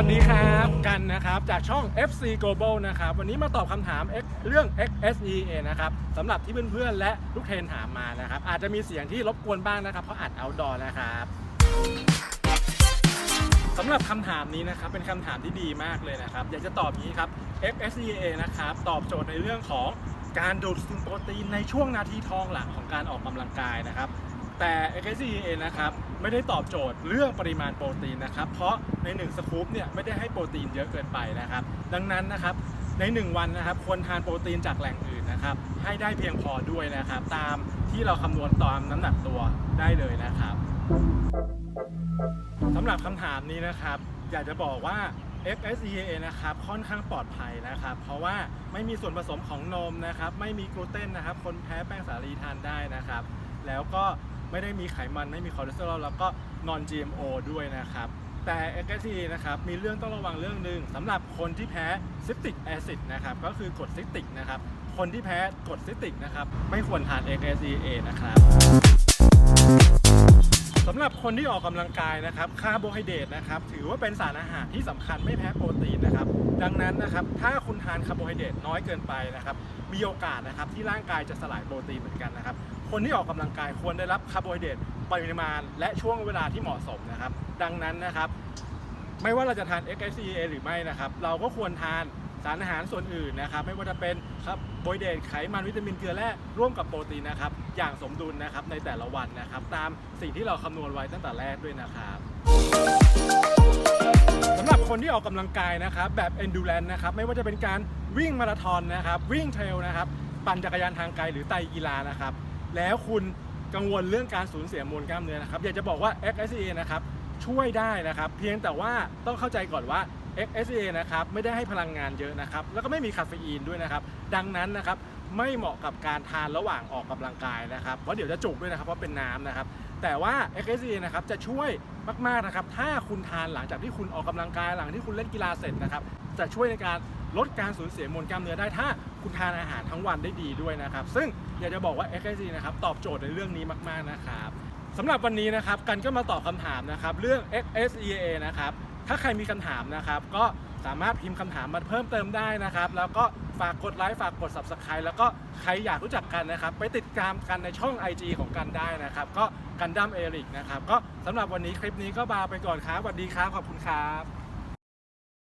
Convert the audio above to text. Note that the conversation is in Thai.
วัสดีครับกันนะครับจากช่อง FC Global นะครับวันนี้มาตอบคำถาม X เรื่อง XSEA นะครับสำหรับที่เพื่อนๆและลูกเทนถามมานะครับ อาจจะมีเสียงที่รบกวนบ้างนะครับ เพราะอัด outdoor นะครับสำหรับคำถามนี้นะครับเป็นคำถามที่ดีมากเลยนะครับ อยากจะตอบนี้ครับ FSEA นะครับตอบโจทย์ในเรื่องของการดูดซึมโปรตีนในช่วงนาทีทองหลังของการออกกำลังกายนะครับ แต่ XSEA นะครับไม่ได้ตอบโจทย์เรื่องปริมาณโปรตีนนะครับ เพราะใน1สกู๊ปเนี่ยไม่ได้ให้โปรตีนเยอะเกินไปนะครับ ดังนั้นนะครับใน 1 วันนะครับควรทานโปรตีนจากแหล่งอื่นนะครับ ให้ได้เพียงพอด้วยนะครับ ตามที่เราคำนวณตามน้ำหนักตัวได้เลยนะครับสำหรับคำถามนี้นะครับ อยากจะบอกว่า FSEA นะครับค่อนข้างปลอดภัยนะครับ เพราะว่าไม่มีส่วนผสมของนมนะครับ ไม่มีกลูเตนนะครับ คนแพ้แป้งสาลีทานได้นะครับ แล้วก็ ไม่ได้มีไขมันไม่มีคอเลสเตอรอลแล้วก็ non GMO ด้วยนะครับ แต่ FSE นะครับมีเรื่องต้องระวังเรื่องหนึ่งสำหรับคนที่แพ้ซิตริกแอซิดนะครับก็คือกรดซิตริกนะครับคนที่แพ้กรดซิตริกนะครับไม่ควรทาน FSEA นะครับ สำหรับคนที่ออกกำลังกายนะครับคาร์โบไฮเดรตนะครับถือว่าเป็นสารอาหารที่สำคัญไม่แพ้โปรตีนนะครับดังนั้นนะครับถ้าคุณทานคาร์โบไฮเดรตน้อยเกินไปนะครับมีโอกาสนะครับที่ร่างกายจะสลายโปรตีนเหมือนกันนะครับคนที่ออกกำลังกายควรได้รับคาร์โบไฮเดรตปริมาณ และช่วงเวลาที่เหมาะสมนะครับดังนั้นนะครับไม่ว่าเราจะทาน XSCA หรือไม่นะครับเราก็ควรทาน สารอาหารส่วนอื่นนะครับ ไม่ว่าจะเป็นครับโบยเดตไขมันวิตามินเกลือแร่ร่วมกับโปรตีนนะครับ อย่างสมดุลนะครับในแต่ละวันนะครับ ตามสิ่งที่เราคำนวณไว้ตั้งแต่แรกด้วยนะครับสำหรับคนที่ออกกำลังกายนะครับ แบบ endurance นะครับ ไม่ว่าจะเป็นการวิ่งมาราธอนนะครับ วิ่งเทรลนะครับ ปั่นจักรยานทางไกลหรือไตกีฬานะครับ แล้วคุณกังวลเรื่องการสูญเสียมวลกล้ามเนื้อนะครับ อยากจะบอกว่า XSA นะครับช่วยได้นะครับ เพียงแต่ว่าต้องเข้าใจก่อนว่า XSA นะครับไม่ได้ให้พลังงานเยอะนะครับ แล้วก็ไม่มีคาเฟอีนด้วยนะครับ ดังนั้นนะครับไม่เหมาะกับการทานระหว่างออกกำลังกายนะครับเพราะเดี๋ยวจะจุกด้วยนะครับเพราะเป็นน้ำนะครับ แต่ว่า XSA นะครับจะช่วยมากๆนะครับ ถ้าคุณทานหลังจากที่คุณออกกำลังกายหลังที่คุณเล่นกีฬาเสร็จนะครับ จะช่วยในการลดการสูญเสียมวลกล้ามเนื้อได้ถ้าคุณทานอาหารทั้งวันได้ดีด้วยนะครับ ซึ่งอยากจะบอกว่า XSA นะครับตอบโจทย์ในเรื่องนี้มาก ๆนะครับสำหรับวันนี้นะครับกันก็มาตอบคำถามนะครับเรื่อง XSCA นะครับ ถ้าใครมีคำถามนะครับ ก็สามารถพิมพ์คำถามมาเพิ่มเติมได้นะครับ แล้วก็ฝากกดไลค์ฝากกด Subscribe แล้วก็ใครอยากรู้จักกันนะครับ ไปติดตามกันในช่อง IG ของกันได้นะครับ ก็กันดั้มเอริกนะครับ ก็สำหรับวันนี้คลิปนี้ก็บาไปก่อนครับสวัสดีครับขอบคุณครับ